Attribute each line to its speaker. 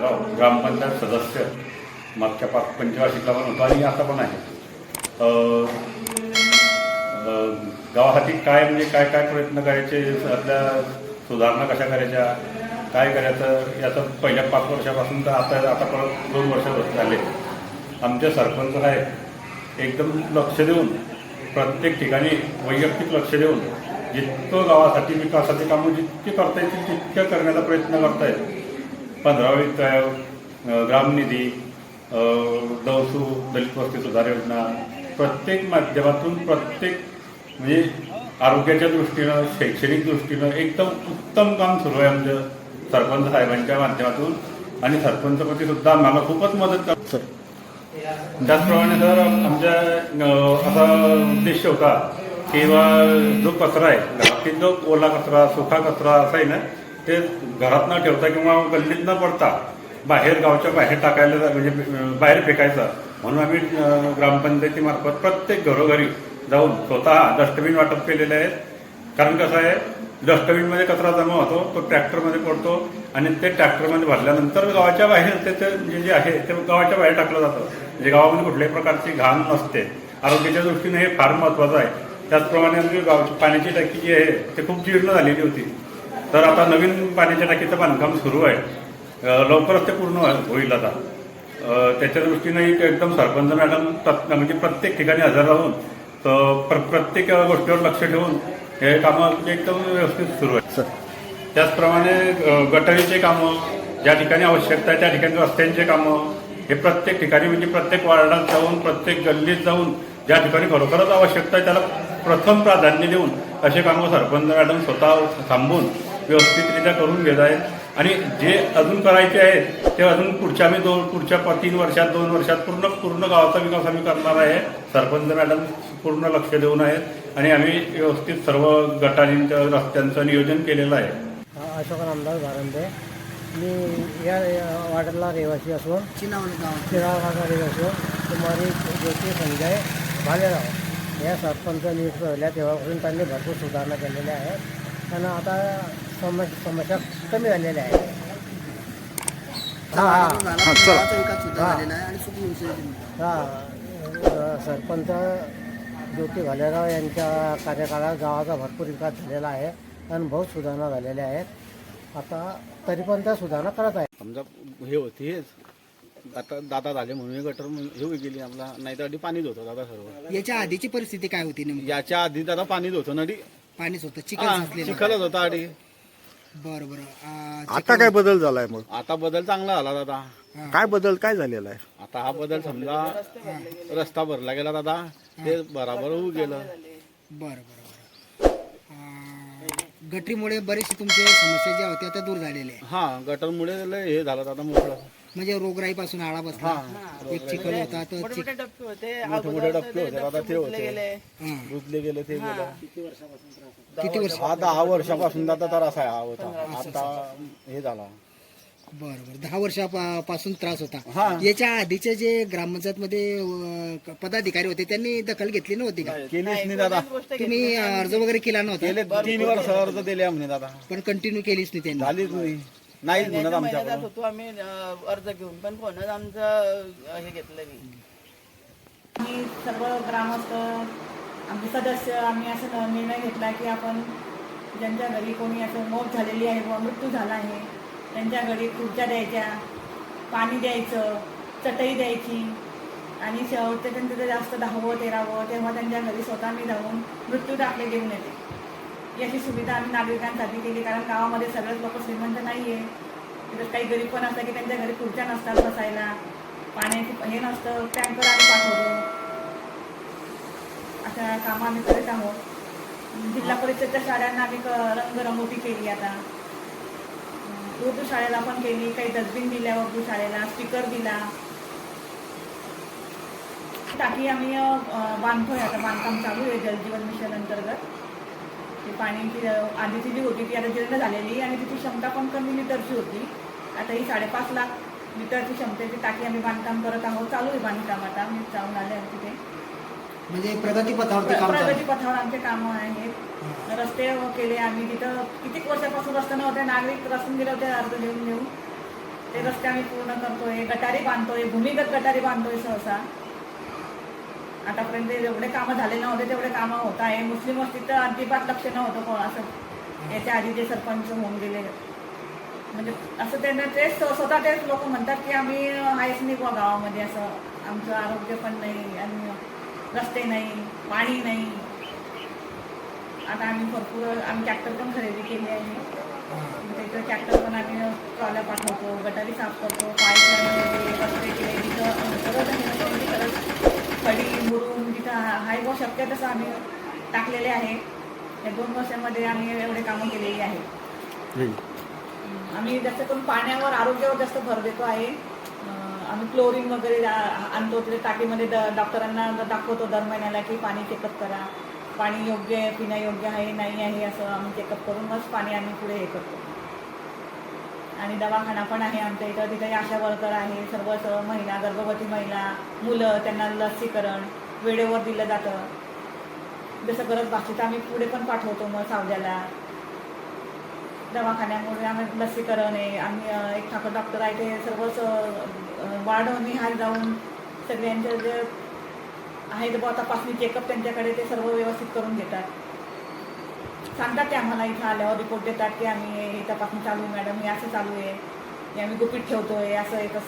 Speaker 1: ग्रामपंचायत सदस्य मागच्या पाच पंचवार्षिकला पण होतो आणि आता पण आहे. गावासाठी काय म्हणजे काय काय प्रयत्न करायचे आपल्या सुधारणा कशा करायच्या काय करायचं याचं पहिल्या पाच वर्षापासून तर आता आता परत दोन वर्ष झाले. आमचे सरपंच आहेत एकदम लक्ष देऊन प्रत्येक ठिकाणी वैयक्तिक लक्ष देऊन जितकं गावासाठी विकासाची कामं जितकी करता येतील तितक्या करण्याचा प्रयत्न करतायत. पंधरावी काय ग्रामनिधी अ, दौसू दलित वस्ती सुधार योजना प्रत्येक माध्यमातून प्रत्येक म्हणजे आरोग्याच्या दृष्टीनं शैक्षणिक दृष्टीनं एकदम उत्तम काम सुरू आहे आमचं. सरपंच साहेबांच्या माध्यमातून आणि सरपंचपती सुद्धा आम्हाला खूपच मदत करतात त्याचप्रमाणे सर आमच्या असा उद्देश होता किंवा जो कचरा आहे घरातील जो ओला कचरा सुका कचरा असा आहे ना ते घरात न ठेवता किंवा गल्लीत न पडता बाहेर गावच्या बाहेर टाकायला जा- म्हणजे बाहेर फेकायचा. म्हणून आम्ही ग्रामपंचायतीमार्फत प्रत्येक घरोघरी जाऊन स्वतः डस्टबिन वाटप केलेले आहेत. कारण कसं आहे डस्टबिनमध्ये कचरा जमा होतो तो ट्रॅक्टरमध्ये पडतो आणि ते ट्रॅक्टरमध्ये भरल्यानंतर गावाच्या बाहेर त्याचं जे म्हणजे जे आहे ते गावाच्या बाहेर टाकलं जातं. म्हणजे गावामध्ये कुठल्याही प्रकारची घाण नसते. आरोग्याच्या दृष्टीने हे फार महत्त्वाचं आहे. त्याचप्रमाणे आमची गावची पाण्याची टाकी जी आहे ते खूप जीर्ण झालेली होती. तर आता नवीन पाण्याच्या टाकीचं बांधकाम सुरू आहे. लवकरच ते पूर्ण होईल आता. त्याच्या दृष्टीने एक एकदम सरपंच मॅडम म्हणजे प्रत्येक ठिकाणी हजर राहून तर प्र प्रत्येक गोष्टीवर लक्ष ठेवून हे कामं एकदम व्यवस्थित सुरू आहे त्याचप्रमाणे गटारीचे कामं ज्या ठिकाणी आवश्यकता आहे त्या ठिकाणी रस्त्यांचे कामं हे प्रत्येक ठिकाणी म्हणजे प्रत्येक वार्डात जाऊन प्रत्येक गल्लीत जाऊन ज्या ठिकाणी खरोखरच आवश्यकता आहे त्याला प्रथम प्राधान्य देऊन असे कामं सरपंच मॅडम स्वतः थांबून व्यवस्थितरित्या करून घेत आहेत. आणि जे अजून करायचे आहेत ते अजून पुढच्या आम्ही दोन पुढच्या प- तीन वर्षात दोन वर्षात पूर्ण पूर्ण गावाचा विकास आम्ही करणार आहे. सरपंच मॅडम पूर्ण लक्ष देऊन आहेत. आणि आम्ही व्यवस्थित सर्व गटारींचं रस्त्यांचं नियोजन केलेलं आहे.
Speaker 2: अशोक रामदास गारंबे मी या या रहिवासी असून
Speaker 3: चिनावली गाव.
Speaker 2: शिराळाचा रहिवासी कुमारी ज्योती संजय भालेराव या सरपंच नियुक्त झाल्या. तेव्हापासून त्यांनी भरपूर सुधारणा केलेल्या आहेत. त्यांना आता समस्या समस्या कमी झालेल्या आहेत हां हां.
Speaker 3: गावाचा विकास सुद्धा. झालेला आहे आणि सुख व्यवस्थित
Speaker 2: अ, सरपंच ज्योती भालेराव यांच्या कार्यकाळात गावाचा भरपूर विकास झालेला आहे आणि बहुत सुधारणा झालेल्या आहेत. आता तरी पण त्या सुधारणा करत आहेत.
Speaker 4: समजा हे होते हेच आता दादा झाले म्हणून हे गटर म्हणून हे होई गेली आपला. नाही तर आधी पाणीच होतं दादा सर्व.
Speaker 3: याच्या आधीची परिस्थिती काय होती नेमकी?
Speaker 4: याच्या आधी दादा पाणीच होतं नडी
Speaker 3: पाणीच होतं चिकन साचलेलं.
Speaker 4: चिखलच होता आधी.
Speaker 3: बरं बरं. आ,
Speaker 5: आता काय बदल झालाय मग?
Speaker 4: आता बदल चांगला झाला दादा.
Speaker 5: काय बदल काय झालेला आहे?
Speaker 4: आता हा बदल समजा रस्ता भरला गेला दादा. ते बराबर होऊ गेलं.
Speaker 3: बरं बरं गटरीमुळे बरेचसे तुमचे समस्या ज्या होत्या त्या दूर झालेल्या आहे
Speaker 4: हा गटरमुळे लय हे झालं दादा मोकळं.
Speaker 3: म्हणजे रोगराईपासून आळा बसला. एक चिखल होता तर चिक-
Speaker 4: मोठे मोठे डबके होते. दादा ते होते.
Speaker 3: हा.
Speaker 4: रुजले गेले ते गेलं.
Speaker 3: किती वर्ष
Speaker 4: हा दहा वर्षापासून दादा तर असा हा होता. आता हे झाला.
Speaker 3: बरं बरं. दहा वर्षापासून त्रास
Speaker 4: हा.
Speaker 3: होता याच्या आधीचे जे ग्रामपंचायत मध्ये पदाधिकारी होते त्यांनी दखल घेतली नव्हती का?
Speaker 4: केलीच नाही दादा.
Speaker 3: तुम्ही अर्ज वगैरे केला नव्हता?
Speaker 4: गेले तीन वर्ष अर्ज दिले आम्ही दादा.
Speaker 3: पण कंटिन्यू केलीच नाही त्यांनी.
Speaker 4: झालीच नाही. नाहीच म्हणत
Speaker 6: महिन्यात
Speaker 4: आमच्याकडून.
Speaker 6: होतो आम्ही अं, अर्ज घेऊन पण कोणच आमचं अं, हे घेतलं नाही.
Speaker 7: आम्ही सर्व ग्रामस्थ आमचे सदस्य आम्ही असं निर्णय घेतला की आपण ज्यांच्या घरी कोणी असं मौत झालेली आहे किंवा मृत्यू झाला आहे त्यांच्या घरी खुर्च्या द्यायच्या पाणी द्यायचं चटई द्यायची आणि शेवटचं त्यांचं ते जास्त दहावं तेरावं तेव्हा त्यांच्या घरी स्वतः मी जाऊन मृत्यू दाखले देऊन येते. याची सुविधा आम्ही नागरिकांसाठी केली कारण गावामध्ये सगळेच लोक श्रीमंत नाही आहे तिथं काही गरीब पण असतात की त्यांच्या घरी खुर्च्या नसतात बसायला. पाण्याची हे नसतं टँकर आम्ही पाठवतो. अशा कामं आम्ही करीत आहोत. जिल्हा परिषदच्या शाळांना आम्ही क- रंगरंगोटी केली आता. उर्दू शाळेला पण केली काही डस्टबिन दिल्या उर्दू शाळेला स्टिकर दिला. टाकी आम्ही बांधतोय आता बांधकाम चालू आहे जलजीवन मिशन अंतर्गत. ती पाण्याची अं, आधीची जी होती ती आता जीर्ण झालेली आणि तिची क्षमता पण कमी लिटरची होती. आता ही साडेपाच लाख लिटरची क्षमतेची टाकी आम्ही बांधकाम करत आहोत. चालू आहे बांधकाम आता. मी जाऊन आले आहे तिथे.
Speaker 3: म्हणजे प्रगती चालू.
Speaker 7: प्रगती पथावर आमचे कामं आहेत. रस्ते केले आम्ही तिथं. कितीक वर्षापासून रस्ते नव्हते. नागरिक रस्ते गेले होते अर्ज देऊन देऊन. ते रस्ते आम्ही पूर्ण करतोय. गटारी बांधतोय. भूमिगत गटारी बांधतोय सहसा. आतापर्यंत जेवढे कामं झाले नव्हते तेवढे कामं होत आहे. मुस्लिम वस्तीत तर अजिबात लक्ष नव्हतं कोण असं याच्या आधी जे सरपंच होऊन गेले. म्हणजे असं त्यांना तेच स्वतः तेच लोक म्हणतात की आम्ही आहेच नाही गावामध्ये असं. आमचं आरोग्य पण नाही आणि रस्ते नाही पाणी नाही. आता आम्ही भरपूर आम्ही ट्रॅक्टर पण खरेदी केली आहे. तिथं ट्रॅक्टर पण आम्ही ट्रॉल्या पाठवतो गटारी साफ करतो पाईप रस्ते केले तिथं गरज आहे ना तेवढी गरज खडी मुरुम जिथं हा- हाय व शक्य तसं आम्ही टाकलेले आहे. या दोन वर्षामध्ये आम्ही एवढे कामं केलेली आहेत. आम्ही जास्त करून पाण्यावर आरोग्यावर जास्त भर देतो आहे. आम्ही क्लोरीन वगैरे आणतो. तिथे टाकीमध्ये डॉक्टरांना दाखवतो दर महिन्याला की पाणी चेकअप करा. पाणी योग्य आहे पिण्यायोग्य आहे नाही आहे असं आम्ही चेकअप करूनच पाणी आम्ही पुढे हे करतो. आणि दवाखाना पण आहे आमच्या इथं. तिथे आशा वर्कर आहे सर्व सर्व महिला गर्भवती महिला मुलं त्यांना लसीकरण वेळेवर दिलं जातं. जसं गरज भाषेत आम्ही पुढे पण पाठवतो मग सावजाला. दवाखान्यामुळे आम्ही लसीकरण आहे. आम्ही एक ठाकर डॉक्टर आहे ते सर्वच अं, जाऊन सगळ्यांच्या जे आहे बुवा तपासणी चेकअप त्यांच्याकडे ते सर्व व्यवस्थित करून घेतात. सांगतात ते आम्हाला इथं आल्यावर रिपोर्ट देतात की आम्ही हे तपासणी चालू आहे मॅडम हे असं चालू आहे. हे आम्ही गुपित ठेवतोय असं आहे तसं